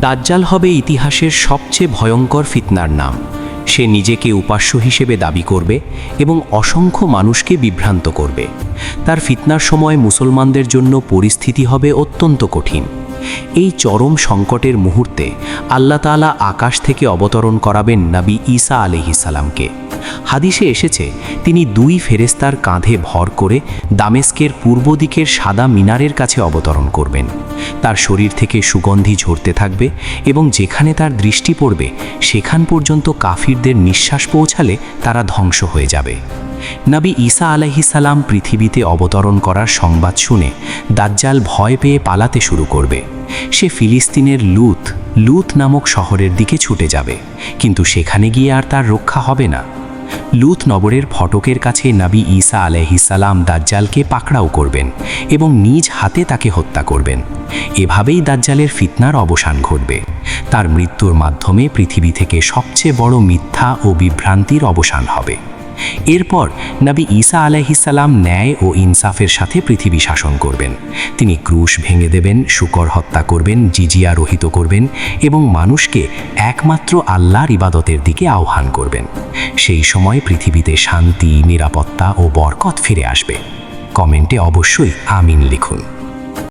দাজ্জাল হবে ইতিহাসের সবচেয়ে ভয়ঙ্কর ফিতনার নাম। সে নিজেকে উপাস্য হিসেবে দাবি করবে এবং অসংখ্য মানুষকে বিভ্রান্ত করবে। তার ফিতনার সময় মুসলমানদের জন্য পরিস্থিতি হবে অত্যন্ত কঠিন। এই চরম সংকটের মুহূর্তে আল্লাহ তাআলা আকাশ থেকে অবতরণ করাবেন নবী ঈসা আলহিসাল্লামকে হাদিসে এসেছে, তিনি দুই ফেরেস্তার কাঁধে ভর করে দামেস্কের পূর্ব দিকের সাদা মিনারের কাছে অবতরণ করবেন। তার শরীর থেকে সুগন্ধি ঝরতে থাকবে এবং যেখানে তার দৃষ্টি পড়বে, সেখান পর্যন্ত কাফিরদের নিঃশ্বাস পৌঁছালে তারা ধ্বংস হয়ে যাবে। নবী ঈসা আলাইহিসাল্লাম পৃথিবীতে অবতরণ করার সংবাদ শুনে দাজ্জাল ভয় পেয়ে পালাতে শুরু করবে। সে ফিলিস্তিনের লুত লুত নামক শহরের দিকে ছুটে যাবে, কিন্তু সেখানে গিয়ে আর তার রক্ষা হবে না। লুত নগরের ফটকের কাছে নবী ঈসা আলাইহিসাল্লাম দাজ্জালকে পাকড়াও করবেন এবং নিজ হাতে তাকে হত্যা করবেন। এভাবেই দাজ্জালের ফিতনার অবসান ঘটবে। তার মৃত্যুর মাধ্যমে পৃথিবী থেকে সবচেয়ে বড় মিথ্যা ও বিভ্রান্তির অবসান হবে। এরপর নবী ঈসা আলাইহিসাল্লাম ন্যায় ও ইনসাফের সাথে পৃথিবী শাসন করবেন। তিনি ক্রুশ ভেঙে দেবেন, শুকর হত্যা করবেন, জিজিয়া রহিত করবেন এবং মানুষকে একমাত্র আল্লাহর ইবাদতের দিকে আহ্বান করবেন। সেই সময় পৃথিবীতে শান্তি, নিরাপত্তা ও বরকত ফিরে আসবে। কমেন্টে অবশ্যই আমিন লিখুন।